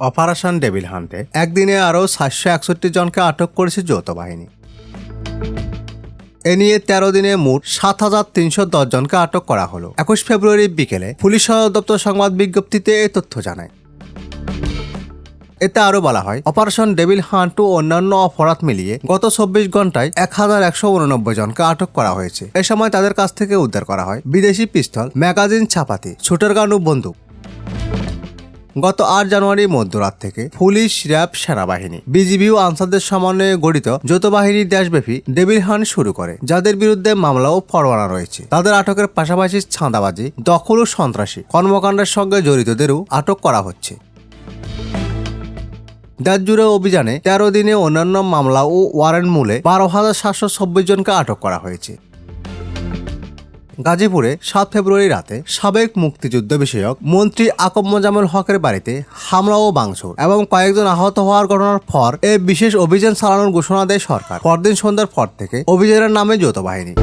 Operation devil হান্টে একদিনে আরও সাতশো একষট্টি জনকে আটক করেছে যৌথ বাহিনী। এ নিয়ে তেরো দিনে মোট সাত হাজার তিনশো দশ জনকে আটক করা হলো। একুশ ফেব্রুয়ারি বিকেলে পুলিশ সদর দপ্তর সংবাদ বিজ্ঞপ্তিতে এই তথ্য জানায়। এতে আরও বলা হয়, অপারেশন ডেভিল হান্ট ও অন্যান্য অপরাধ মিলিয়ে গত চব্বিশ ঘন্টায় এক হাজার একশো উননব্বই জনকে আটক করা হয়েছে। এ সময় তাদের কাছ থেকে উদ্ধার করা হয় বিদেশি পিস্তল, ম্যাগাজিন, ছাপাতি শুটার গান ও বন্দুক। গত আট জানুয়ারি মধ্যরাত থেকে পুলিশ, র্যাব, সেনাবাহিনী, বিজিবি ও আনসারদের সমন্বয়ে গঠিত যৌথ বাহিনী দেশব্যাপী ডেভিল হান শুরু করে, যাদের বিরুদ্ধে মামলা ও পরোয়ানা রয়েছে। তাদের আটকের পাশাপাশি ছাঁদাবাজি দখল ও সন্ত্রাসী কর্মকাণ্ডের সঙ্গে জড়িতদেরও আটক করা হচ্ছে। দেশ জুড়ে অভিযানে তেরো দিনে অন্যান্য মামলা ও ওয়ারেন্ট মূলে বারো হাজার সাতশো চব্বিশ জনকে আটক করা হয়েছে। গাজীপুরে সাত ফেব্রুয়ারি রাতে সাবেক মুক্তিযুদ্ধ বিষয়ক মন্ত্রী আকব মোজামুল হকের বাড়িতে হামলা ও বাংশুর এবং কয়েকজন আহত হওয়ার ঘটনার পর এ বিশেষ অভিযান চালানোর ঘোষণা দেয় সরকার। পরদিন সন্ধ্যার পর থেকে অভিযানের নামে যৌথ বাহিনী।